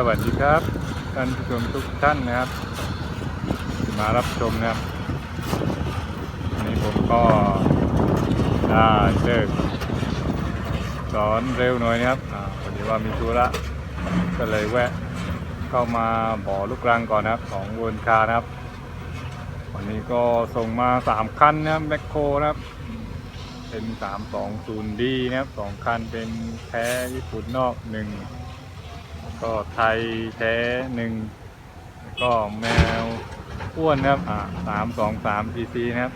สวัสดีครับ ท่านผู้ชมทุกท่านนะครับ มารับชมนะครับวันนี้ผมก็ได้เลิกสอนเร็วหน่อยนะครับพอดีว่ามีธุระก็เลยแวะเข้ามาบ่อลูกรังก่อนนะครับของเวิร์นคาร์นะครับ วันนี้ก็ส่งมาสามคันนะครับแมคโครนะครับเป็น 320D นะครับสองคันเป็นแท้ญี่ปุ่นนอกหนึ่ง ก็ไทยแท้หนึ่งก็แมวอ้วนนะครับอ่า323 cc นะครับ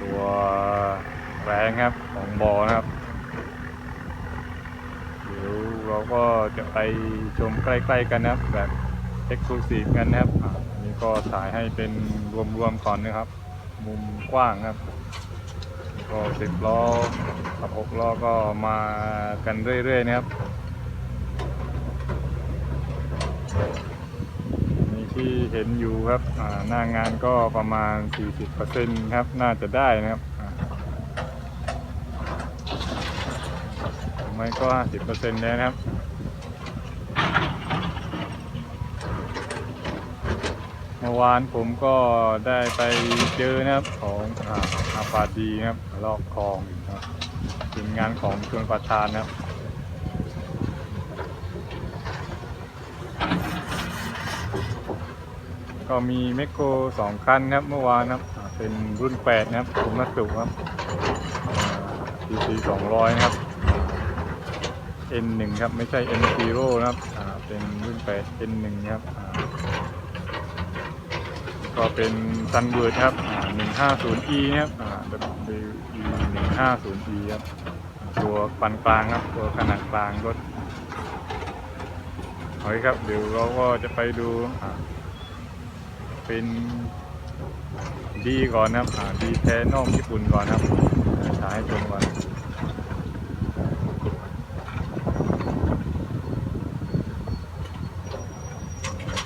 ตัวแรงครับของบอนะครับเดี๋ยวเราก็จะไปชมใกล้ๆกันนะครับแบบเอ็กซ์คลูซีฟกันนะครับอันนี้ก็ถ่ายให้เป็นรวมๆก่อนนะครับ มุมกว้างครับ ก็สิบล้อกับหกล้อก็มากันเรื่อยๆนะครับ นี่ที่เห็นอยู่ครับหน้างานก็ประมาณ 40%ครับ น่าจะได้นะครับอ่าหรือไม่ก็ 50%แล้วนะครับเมื่อวานผมก็ได้ไปเจอนะครับของอาอาปาดีนะครับลอกคลองนะครับเป็นงานของชวนประธานนะครับ ก็มีเมคโครสองคันครับเมื่อวานครับเป็นรุ่น8นะครับคุมัตสุครับทีซีสองร้อยนะครับ N1 ครับไม่ใช่ N0 นะครับเป็นรุ่น8 N1 ครับก็เป็นซันเวิร์ดครับ 150e นะครับ WE 150e ครับ ตัวปานกลางครับ ตัวขนาดกลางรถเอาไว้ครับ เดี๋ยวเราก็จะไปดูอ่า เป็นดีก่อนนะครับดีแท้นอกญี่ปุ่นก่อนครับถ่ายให้ชมก่อน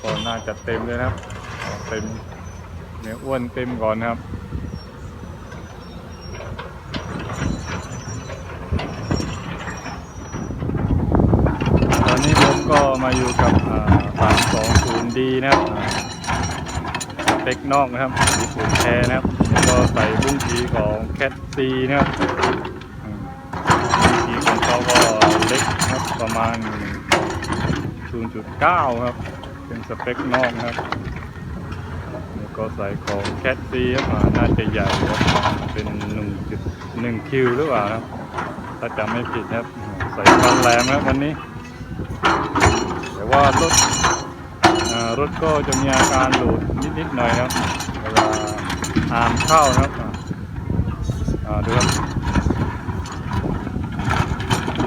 ก็น่าจะเต็มเลยนะครับเต็มเนื้ออ้วนเต็มก่อนครับตอนนี้ผมก็มาอยู่กับอ่า 320D นะครับ เปกนอกนะครับญี่ปุ่นแท้นะครับแล้วก็ใส่บุ้งกีของแคทซีนะครับบุ้งกีของเขาก็เล็กครับประมาณ 0.9 ครับ เป็นสเปกนอกนะครับแล้วก็ใส่ของแคทซีครับน่าจะใหญ่ครับเป็น1.1คิวหรือเปล่าครับถ้าจำไม่ผิดนะครับ ใส่ฟันแหลมครับวันนี้ แต่ว่ารถ รถก็จะมีอาการหลุดนิดๆหน่อยครับเวลาอามเข้านะครับอ่าดูครับอื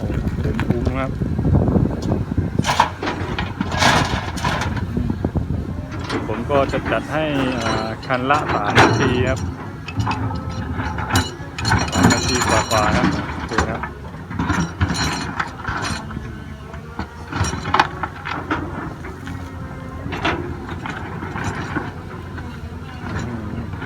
อ้เต็มพุงนะครับผมก็จะจัดให้คันละสามนาทีครับสามนาทีกว่าๆครับโอเคครับ อืม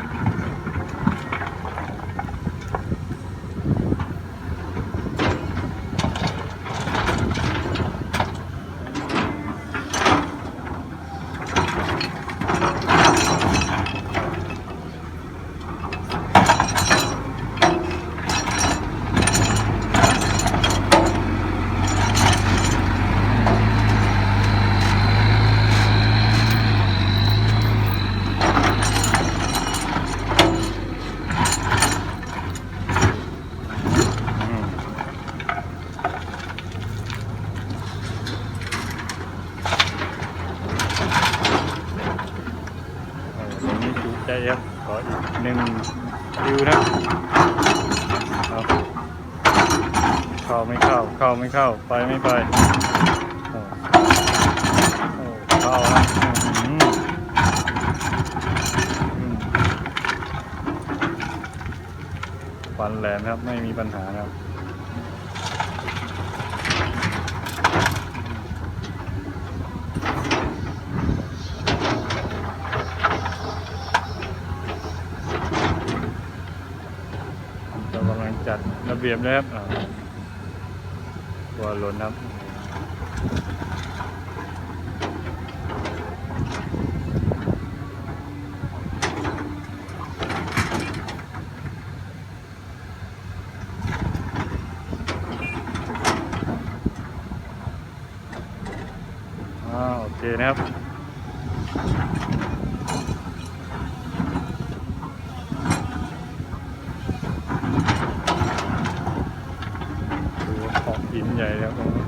เออ ตรงนี้จุใจครับขออีกหนึ่งคิวนะครับเข้าไม่เข้าเข้าไม่เข้าไปไม่ไปโอ้โอ้เข้านะฟันแหลมครับไม่มีปัญหาครับ เรากำลังจัดระเบียบนะครับตัวหล่นครับโอเคนะครับ ดูขอบหินใหญ่แล้วตรงนี้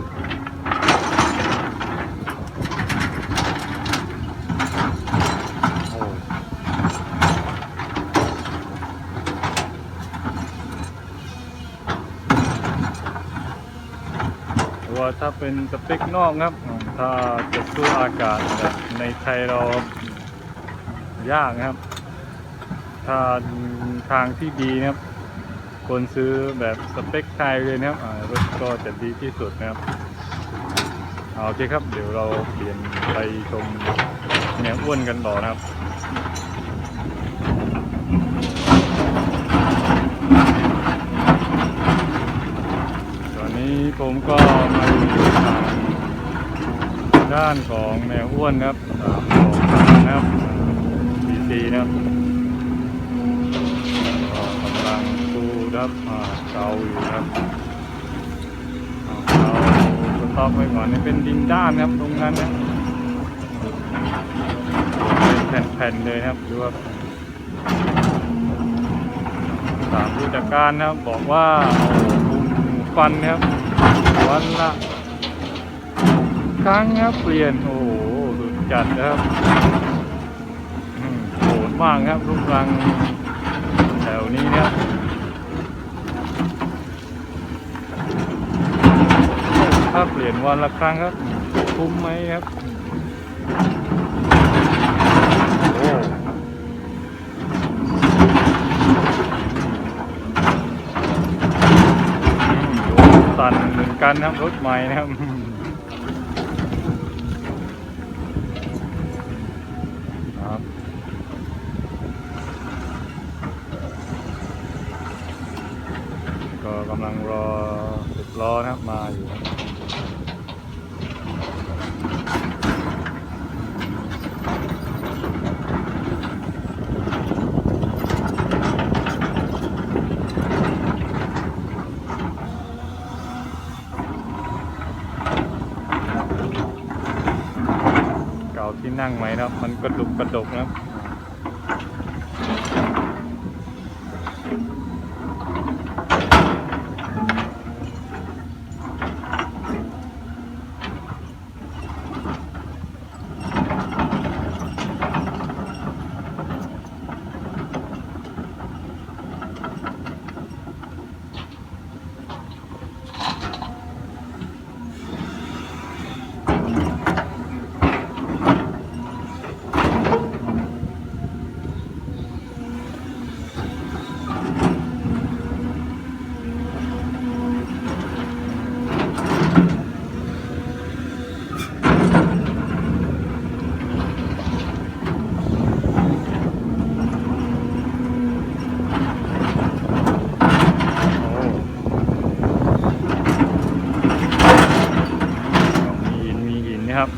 โหรือว่าถ้าเป็นสเปคนอกครับ ถ้าจะสู้อากาศแบบในไทยเรายากนะครับ ถ้าทางที่ดีนะครับ คนซื้อแบบสเปคไทยเลยนะครับรถก็จะดีที่สุดนะครับโอเคครับ เดี๋ยวเราเปลี่ยนไปชมแนวอ้วนกันต่อนะครับตอนนี้ผมก็มาอยู่ทางด้านของแนวอ้วนครับสามสองสามนะครับดีซีนะครับ ก็กำลัง ดูครับอ่าเกาอยู่ครับเอาเกาสต็อกไว้ก่อนนี่เป็นดินด้านครับตรงนั้นนะเป็นแผ่นๆเลยครับดูครับสามผู้จัดการนะครับบอกว่าโอ้ฟันนะครับวันละครั้งครับเปลี่ยนโอ้โหสุดจัดนะครับโหดมากครับรูปรังแถวนี้เนี่ย เปลี่ยนวันละครั้งครับคุ้มไหมครับโอ้โอ้สั่นเหมือนกันนะครับรถใหม่นะครับครับก็กำลังรอสิบล้อนะครับมาอยู่ครับเก่าที่ นั่งไหมนะครับ มันกระดุกกระดกนะครับ ครับ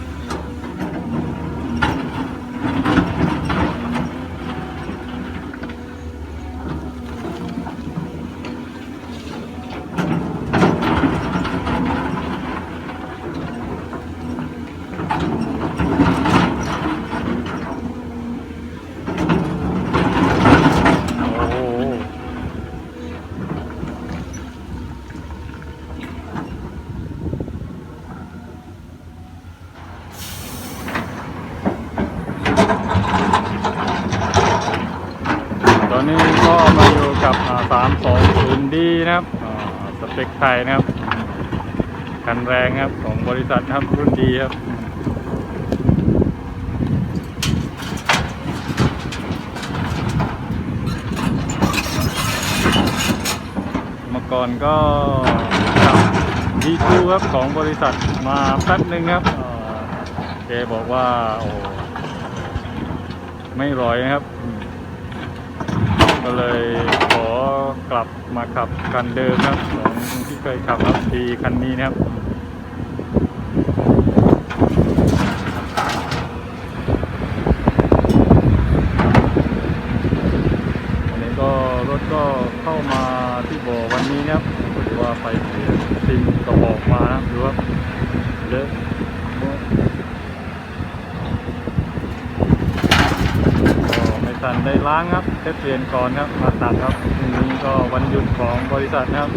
โอ้โห ตอนนี้ก็มาอยู่กับสามสองศูนดีนะครับสเปคไทยนะครับคันแรงครับของบริษัทนะครับรุ่นดีครับเมื่อก่อนก็ดีทูครับของบริษัทมาแป๊บหนึ่งครับอ่าแกบอกว่าโอ้ ไม่ร้อยนะครับ ก็เลยขอกลับมาขับคันเดิมครับของที่เคยขับครับดีคันนี้นะครับ หรือว่าไฟเสียซิงก็บอกมานะหรือว่าเลอะก็ไม่ทันได้ล้างครับเทศเปลี่ยนก่อนครับมาตัดครับนี้ก็วันหยุดของบริษัทนะครับ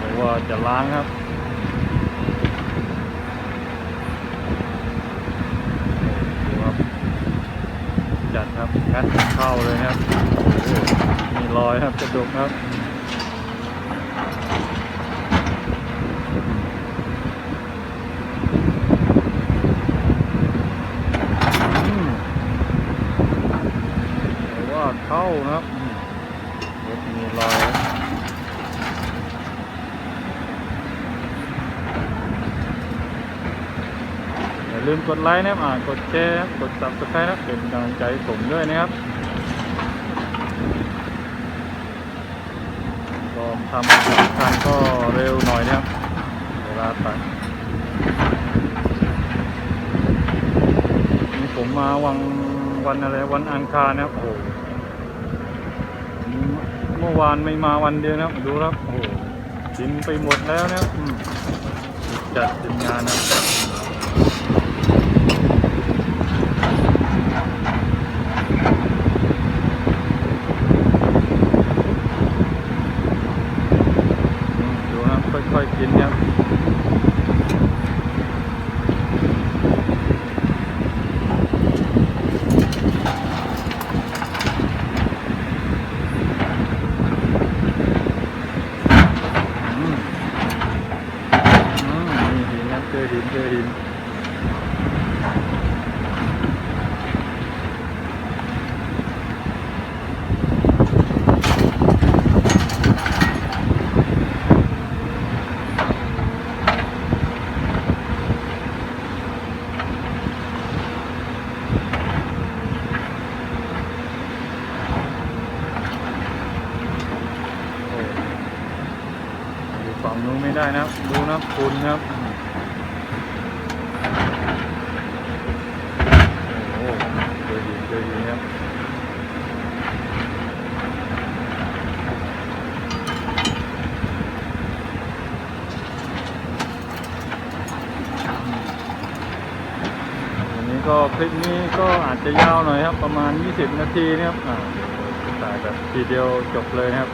หรือว่าจะล้างครับดูครับจัดครับงัดเข้าเลยครับมีรอยครับกระดูกครับอืมแต่ว่าเข้านะครับอืมรถมีรอยครับอย่า ลืมกดไลค์นะครับกดแชร์นะครับกด subscribe นะครับเป็นกำลังใจผมด้วยนะครับก็ทำทุกครั้งก็เร็วหน่อยนะครับเวลาตัดนี่ผมมาวันวันอะไรวันอังคารนะครับโอ้โหเมื่อวานไม่มาวันเดียวนะครับดูครับโอ้หกินไปหมดแล้วนะครับจัดเป็นงานนะครับ อืมดูนะค่อยๆกินครับอืมอืมนี่หินครับเจอหินเจอหินโอ้อยู่ฝั่งนู้นไม่ได้นะครับดูนะคุณครับอืมโอ้โหเจอหินเจอหินครับ วันนี้ก็ คลิปนี้ก็อาจจะยาวหน่อยครับ ประมาณ 20 นาทีนะครับถ่ายแบบทีเดียวจบเลยนะครับ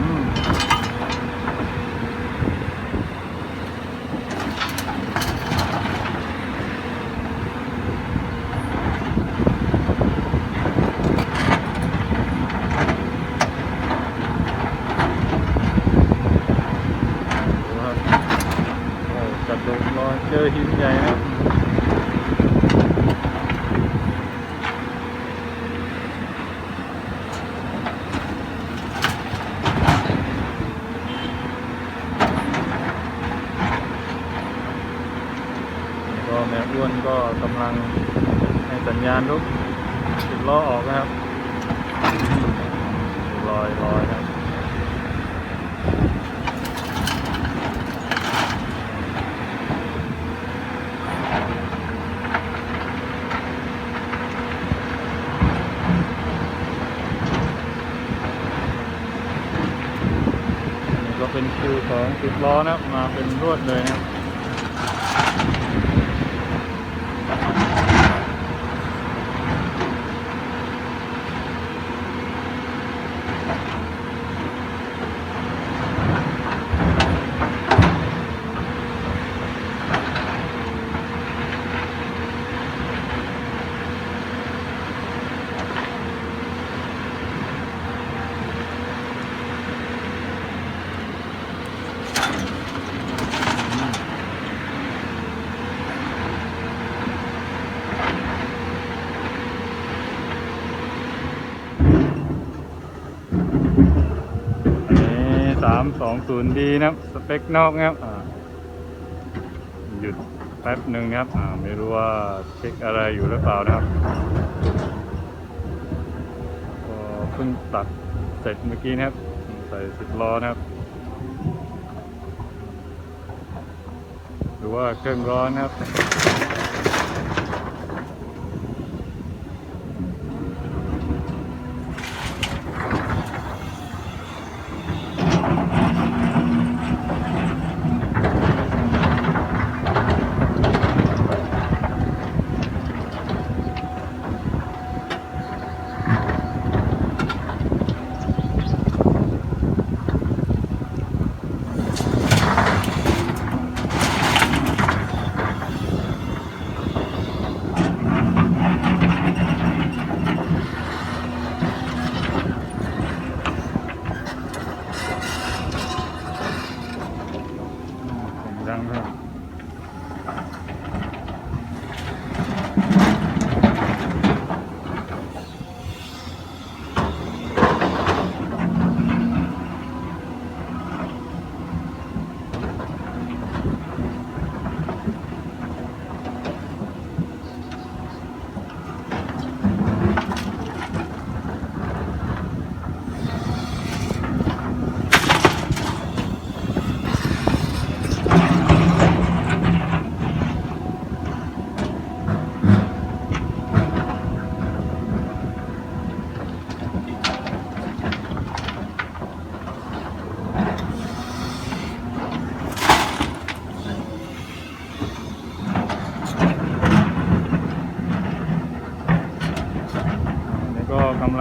อืมดูครับโอ้กระโดดลอยเจอหินใหญ่นะครับ ก็แม่อ้วนก็กำลังให้สัญญาณทุ กสิบล้อออกนะครับลอยลอยครับเป็นคิวของสิบล้อนะครับมาเป็นรวดเลยนะ 320D นะครับ สเปคนอกนะครับหยุดแป๊บหนึ่งครับไม่รู้ว่าเช็คอะไรอยู่หรือเปล่านะครับเพิ่งตัดเสร็จเมื่อกี้นะครับ ใส่สิบล้อนะครับ หรือว่าเครื่องร้อนครับ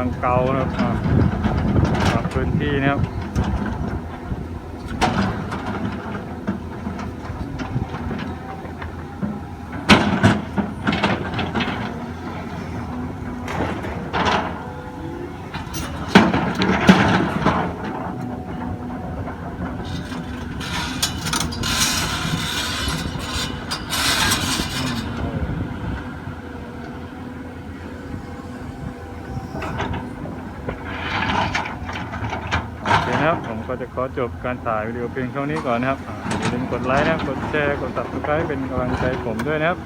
ลังเกานะครับอ่าปรับพื้นที่นะครับ โอเคนะครับ ผมก็จะข อจบการถ่ายวิดีโอเพียงเท่านี้ก่อนนะครับอย่าลืมกดไลค์นะกดแชร์กด subscribe เป็นกำลังใจผมด้วยนะครับ